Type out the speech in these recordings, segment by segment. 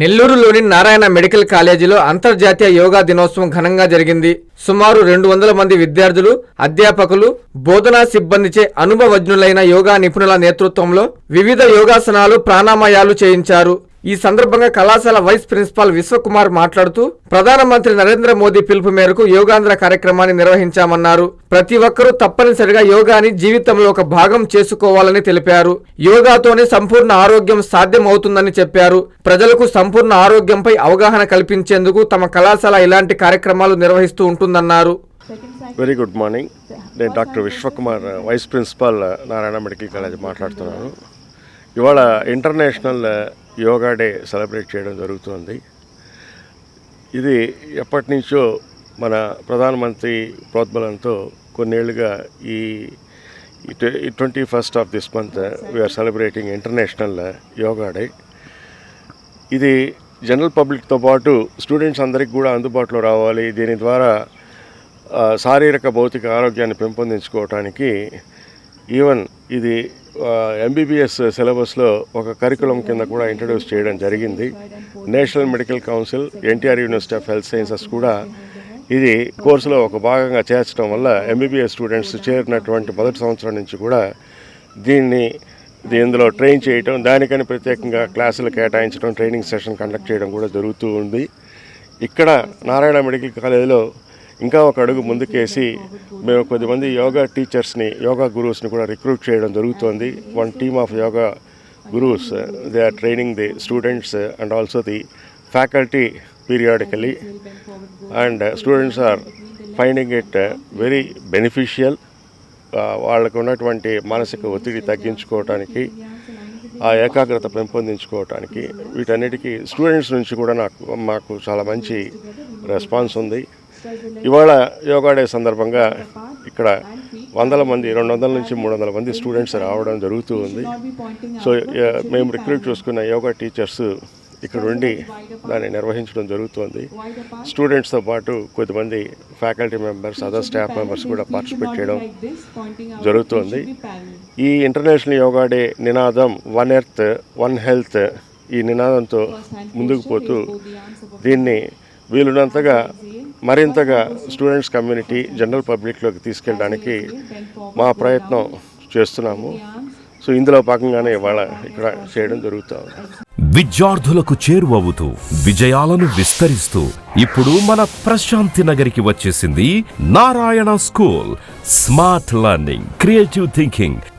నెల్లూరులోని నారాయణ మెడికల్ కాలేజీలో అంతర్జాతీయ యోగా దినోత్సవం ఘనంగా జరిగింది. సుమారు రెండు వందల మంది విద్యార్థులు అధ్యాపకులు బోధనా సిబ్బందిచే అనుభవజ్ఞులైన యోగా నిపుణుల నేతృత్వంలో వివిధ యోగాసనాలు ప్రాణామయాలు చేయించారు. ఈ సందర్భంగా కళాశాల వైస్ ప్రిన్సిపాల్ విశ్వకుమార్ మాట్లాడుతూ ప్రధానమంత్రి నరేంద్ర మోదీ పిలుపు మేరకు యోగాంధ్ర కార్యక్రమాన్ని నిర్వహించామన్నారు. ప్రతి ఒక్కరూ తప్పనిసరిగా యోగాని జీవితంలో ఒక భాగం చేసుకోవాలని తెలిపారు. యోగాతోనే సంపూర్ణ ఆరోగ్యం సాధ్యం అవుతుందని చెప్పారు. ప్రజలకు సంపూర్ణ ఆరోగ్యంపై అవగాహన కల్పించేందుకు తమ కళాశాల ఇలాంటి కార్యక్రమాలు నిర్వహిస్తూ ఉంటుందన్నారు. వెరీ గుడ్ మార్నింగ్ నేను doctor Vishwakumar vice principal Narayana medical college మాట్లాడుతున్నాను. ఇవాళ ఇంటర్నేషనల్ యోగా డే సెలబ్రేట్ చేయడం జరుగుతుంది. ఇది ఎప్పటి నుంచో మన ప్రధానమంత్రి ప్రోద్బలంతో కొన్నేళ్ళుగా ఈ twenty first of this month we are celebrating international yoga day. ఇది జనరల్ పబ్లిక్తో పాటు స్టూడెంట్స్ అందరికి కూడా అందుబాటులో రావాలి. దీని ద్వారా శారీరక భౌతిక ఆరోగ్యాన్ని పెంపొందించుకోవటానికి ఈవెన్ ఇది ఎంబీబీఎస్ సిలబస్లో ఒక కరికులం కింద కూడా ఇంట్రడ్యూస్ చేయడం జరిగింది. National medical council NTR university of health sciences కూడా ఇది కోర్సులో ఒక భాగంగా చేర్చడం వల్ల ఎంబీబీఎస్ స్టూడెంట్స్ చేరినటువంటి మొదటి సంవత్సరం నుంచి కూడా దీన్ని ఇందులో ట్రైన్ చేయటం దానికని ప్రత్యేకంగా క్లాసులు కేటాయించడం ట్రైనింగ్ సెషన్ కండక్ట్ చేయడం కూడా జరుగుతూ ఉంది. ఇక్కడ నారాయణ మెడికల్ కాలేజీలో ఇంకా ఒక అడుగు ముందుకేసి మేము కొద్దిమంది యోగా టీచర్స్ని యోగా గురువుస్ని కూడా రిక్రూట్ చేయడం జరుగుతోంది. One team of yoga gurus they are training the students and also the faculty periodically and students are finding it very beneficial వాళ్ళకు ఉన్నటువంటి మానసిక ఒత్తిడి తగ్గించుకోవటానికి ఆ ఏకాగ్రత పెంపొందించుకోవటానికి వీటన్నిటికీ స్టూడెంట్స్ నుంచి కూడా నాకు మాకు చాలా మంచి రెస్పాన్స్ ఉంది. ఇవాళ యోగా డే సందర్భంగా ఇక్కడ వందల మంది రెండు వందల నుంచి మూడు వందల మంది స్టూడెంట్స్ రావడం జరుగుతూ ఉంది. సో మేము రిక్రూట్ చేసుకున్న యోగా టీచర్స్ ఇక్కడ ఉండి దాన్ని నిర్వహించడం జరుగుతుంది. స్టూడెంట్స్తో పాటు కొద్దిమంది faculty members other staff members కూడా పార్టిసిపేట్ చేయడం జరుగుతోంది. ఈ ఇంటర్నేషనల్ యోగా డే నినాదం వన్ ఎర్త్ వన్ హెల్త్ ఈ నినాదంతో ముందుకు పోతూ దీన్ని వీలున్నంతగా మరింతగా స్టూడెంట్స్ కమ్యూనిటీ జనరల్ పబ్లిక్లోకి తీసుకెళ్ళడానికి మా ప్రయత్నం చేస్తున్నాము. సో ఇందులో భాగంగానే ఇవాళ ఇక్కడ చేయడం జరుగుతుంది విద్యార్థులకు చేరువవుతూ విజయాలను విస్తరిస్తూ ఇప్పుడు మన ప్రశాంతి నగరికి వచ్చేసింది Narayana school. Smart learning creative thinking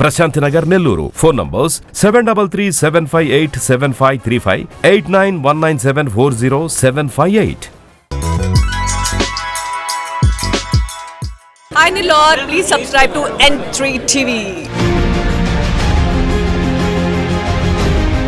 Prashanti Nagar Nellore. Phone numbers seven double three seven five eight seven five three five eight nine one nine seven four zero seven five eight Hi Nilor, please subscribe to N3 TV.